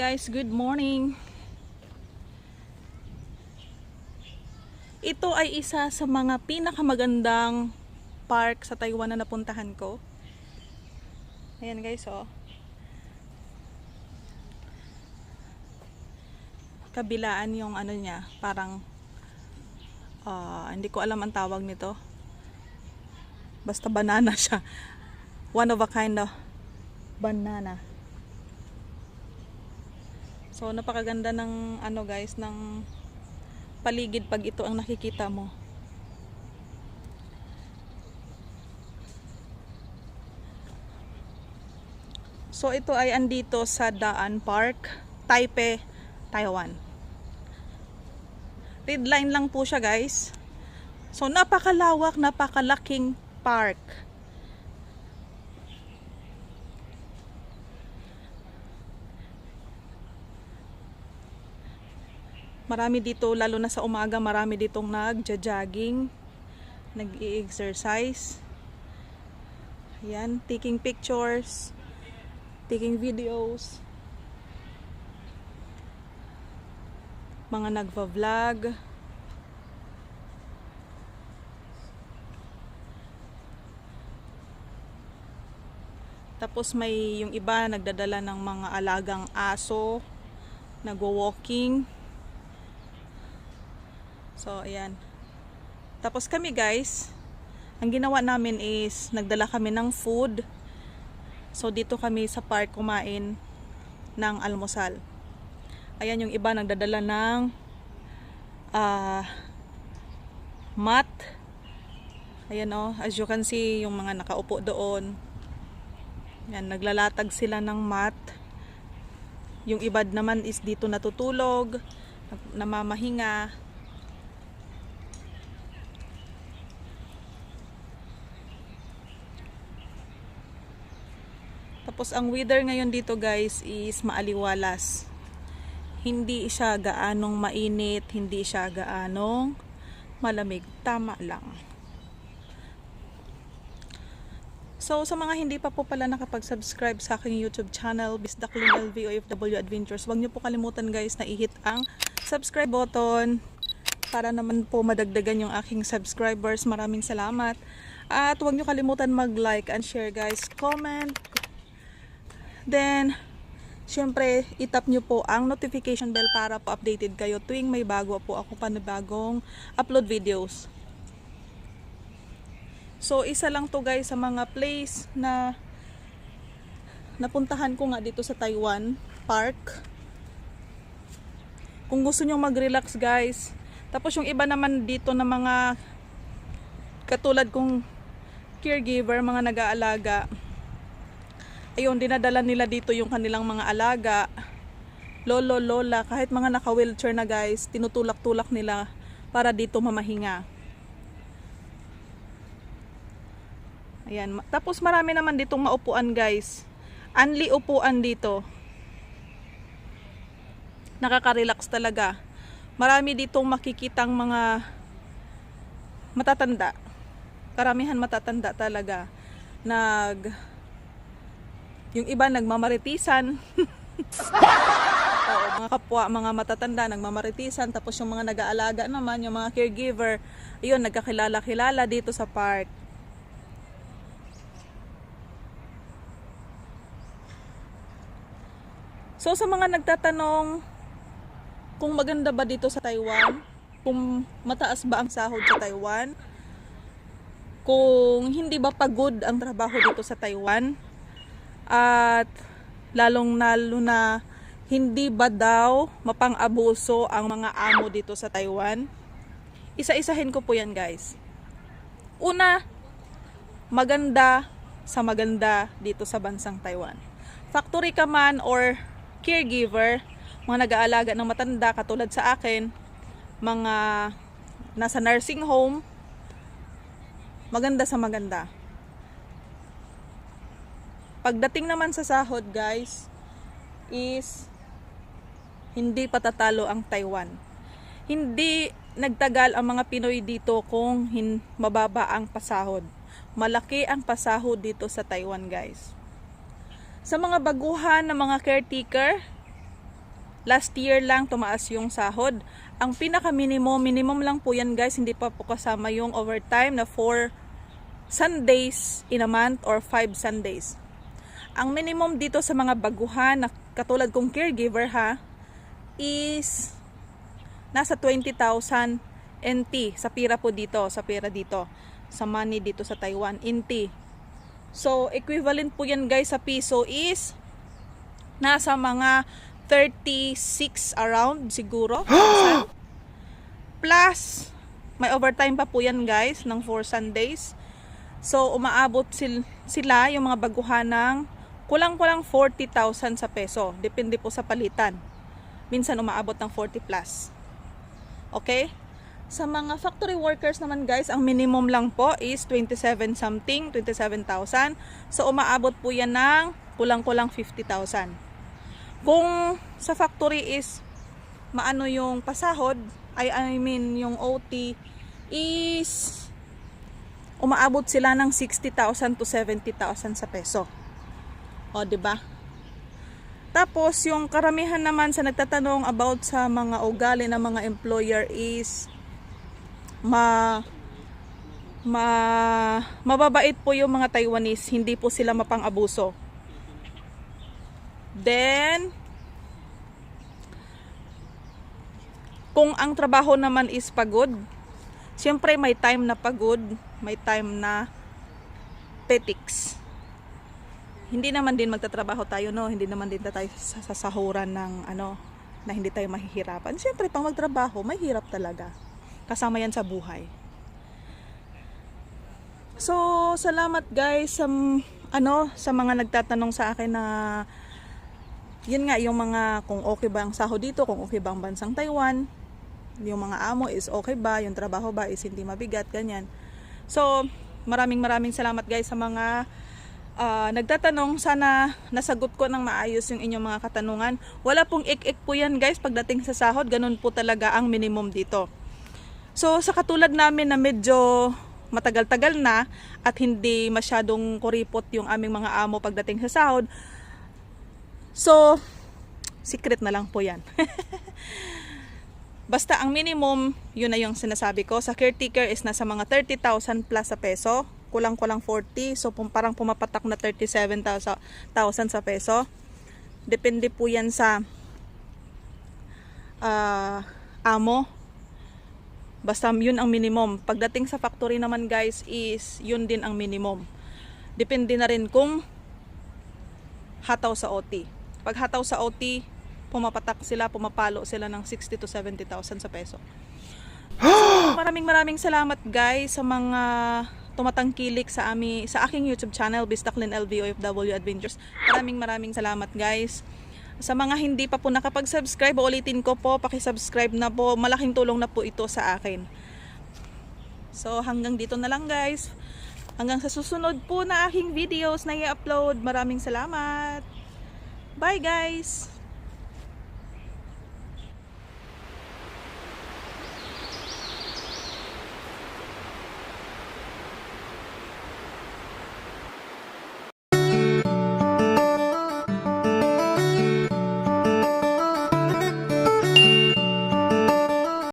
guys, good morning. Ito ay isa sa mga pinakamagandang park sa Taiwan na napuntahan ko. Ayan guys, oh. Kabilaan yung ano niya, parang ah, hindi ko alam ang tawag nito. Basta banana siya. One of a kind of banana. So napakaganda ng ano guys ng paligid pag ito ang nakikita mo. So ito ay andito sa Daan Park, Taipei, Taiwan. Red line lang po siya guys. So napakalawak, napakalaking park. Marami dito, lalo na sa umaga, marami ditong nagja-jogging, nag-i-exercise. Yan, taking pictures, taking videos. Mga nagva-vlog. Tapos may yung iba nagdadala ng mga alagang aso, nagwo-walking. So, ayan. Tapos kami guys, ang ginawa namin is nagdala kami ng food. So, dito kami sa park kumain ng almusal. Ayan yung iba nagdadala ng ah mat. Ayan oh, as you can see, yung mga nakaupo doon. Yan, naglalatag sila ng mat. Yung iba naman is dito natutulog, namamahinga. Tapos ang weather ngayon dito guys is maaliwalas. Hindi siya gaanong mainit, hindi siya gaanong malamig. Tama lang. So sa mga hindi pa po pala nakapag-subscribe sa aking YouTube channel, Bisdaklin LV OFW Adventures, huwag niyo po kalimutan guys na i-hit ang subscribe button para naman po madagdagan yung aking subscribers. Maraming salamat. At huwag niyo kalimutan mag-like and share guys. Comment, Then, syempre, itap nyo po ang notification bell para po updated kayo tuwing may bago po ako panibagong upload videos. So, isa lang to guys sa mga place na napuntahan ko nga dito sa Taiwan Park. Kung gusto nyo mag-relax guys. Tapos yung iba naman dito na mga katulad kong caregiver, mga nag-aalaga ayun, dinadala nila dito yung kanilang mga alaga, lolo, lola, kahit mga naka-wheelchair na guys, tinutulak-tulak nila para dito mamahinga. Ayan. Tapos marami naman ditong maupuan guys. Anli upuan dito. Nakaka-relax talaga. Marami ditong makikitang mga matatanda. Karamihan matatanda talaga. Nag yung iba nagmamaritisan. Oo, mga kapwa, mga matatanda nagmamaritisan tapos yung mga nag-aalaga naman, yung mga caregiver, ayun nagkakilala-kilala dito sa park. So sa mga nagtatanong kung maganda ba dito sa Taiwan, kung mataas ba ang sahod sa Taiwan, kung hindi ba pagod ang trabaho dito sa Taiwan, at lalong lalo na hindi ba daw mapang-abuso ang mga amo dito sa Taiwan? Isa-isahin ko po yan guys. Una, maganda sa maganda dito sa bansang Taiwan. Factory ka man or caregiver, mga nag-aalaga ng matanda katulad sa akin, mga nasa nursing home, maganda sa maganda. Pagdating naman sa sahod, guys, is hindi patatalo ang Taiwan. Hindi nagtagal ang mga Pinoy dito kung hin mababa ang pasahod. Malaki ang pasahod dito sa Taiwan, guys. Sa mga baguhan na mga caretaker, Last year lang tumaas yung sahod. Ang pinaka minimum, minimum lang po yan guys, hindi pa po kasama yung overtime na 4 Sundays in a month or 5 Sundays. Ang minimum dito sa mga baguhan na katulad kong caregiver ha is nasa 20,000 NT sa pira po dito, sa pira dito, sa money dito sa Taiwan, NT. So, equivalent po yan guys sa piso is nasa mga 36 around siguro. Plus, may overtime pa po yan guys ng 4 Sundays. So, umaabot sil- sila yung mga baguhan ng kulang-kulang 40,000 sa peso. Depende po sa palitan. Minsan umaabot ng 40 plus. Okay? Sa mga factory workers naman guys, ang minimum lang po is 27 something, 27,000. So umaabot po yan ng kulang-kulang 50,000. Kung sa factory is maano yung pasahod, I, I mean yung OT is umaabot sila ng 60,000 to 70,000 sa peso. O, 'di ba? Tapos yung karamihan naman sa nagtatanong about sa mga ugali ng mga employer is ma ma mababait po yung mga Taiwanese, hindi po sila mapang-abuso. Then kung ang trabaho naman is pagod, siyempre may time na pagod, may time na petics. Hindi naman din magtatrabaho tayo no, hindi naman din tayo sasahuran ng ano na hindi tayo mahihirapan. Siyempre pang magtrabaho, may hirap talaga. Kasama yan sa buhay. So, salamat guys sa ano sa mga nagtatanong sa akin na yun nga yung mga kung okay ba ang sahod dito, kung okay ba ang bansang Taiwan, yung mga amo is okay ba, yung trabaho ba is hindi mabigat, ganyan. So, maraming maraming salamat guys sa mga ah, nagtatanong. Sana nasagot ko ng maayos yung inyong mga katanungan. Wala pong ik-ik po yan guys pagdating sa sahod, ganun po talaga ang minimum dito. So, sa katulad namin na medyo matagal-tagal na at hindi masyadong kuripot yung aming mga amo pagdating sa sahod, so, secret na lang po yan. Basta ang minimum, yun na yung sinasabi ko. Sa caretaker is nasa mga 30,000 plus sa peso. Kulang-kulang 40. So pum- parang pumapatak na 37,000 sa peso. Depende po yan sa ah, amo. Basta yun ang minimum. Pagdating sa factory naman guys is yun din ang minimum. Depende na rin kung hataw sa OT. Pag hataw sa OT, pumapatak sila, pumapalo sila ng 60 to 70,000 sa peso. So, maraming maraming salamat guys sa mga tumatangkilik sa ami sa aking YouTube channel Bistaklin LVOFW Adventures. Maraming maraming salamat guys. Sa mga hindi pa po nakapag-subscribe, ulitin ko po, paki-subscribe na po. Malaking tulong na po ito sa akin. So hanggang dito na lang guys. Hanggang sa susunod po na aking videos na i-upload. Maraming salamat. Bye guys!